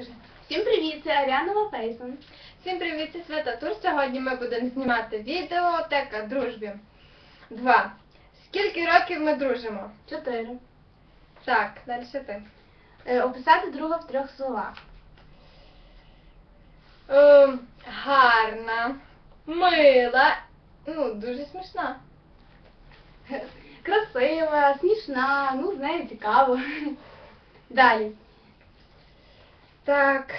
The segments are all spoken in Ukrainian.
скажи. Всім привіт, це Аріанова Фейсон. Всім привіт, це Свята Тур. Сьогодні ми будемо знімати відео Тека дружбі. Два. Скільки років ми дружимо? Чотири. Так, далі ти. Е, описати друга в трьох словах. Ем, гарна, мила, ну, дуже смішна. Красива, смішна, ну, з нею цікаво. Далі. Так,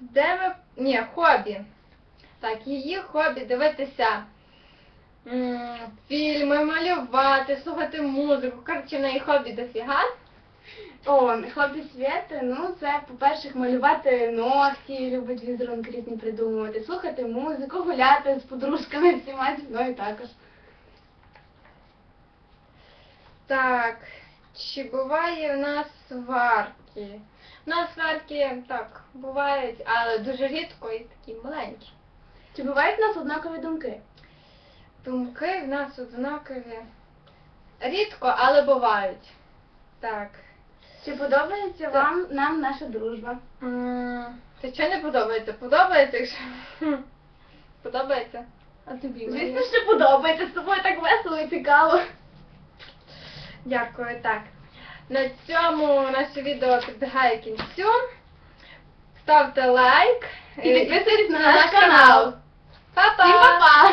де ми. Ні, хобі. Так, її хобі дивитися м, фільми, малювати, слухати музику. Коротше, в неї хобі дофіга. О, хлопець Свєти, ну це, по-перше, малювати ногті, любить візерунки різні придумувати, слухати музику, гуляти з подружками всіма зі мною також. Так, чи буває в нас сварки? У нас сварки так бувають, але дуже рідко і такі маленькі. Чи бувають в нас однакові думки? Думки в нас однакові. Рідко, але бувають. Так. Чи подобається Так. вам нам наша дружба? Це що не подобається? Подобається, якщо. Подобається? А тобі? Звісно, що подобається, з тобою так весело і цікаво. Дякую, так. На цьому наше відео підбігає кінцю. Ставте лайк І підписуйтесь на наш канал. Па-па! Всім па-па!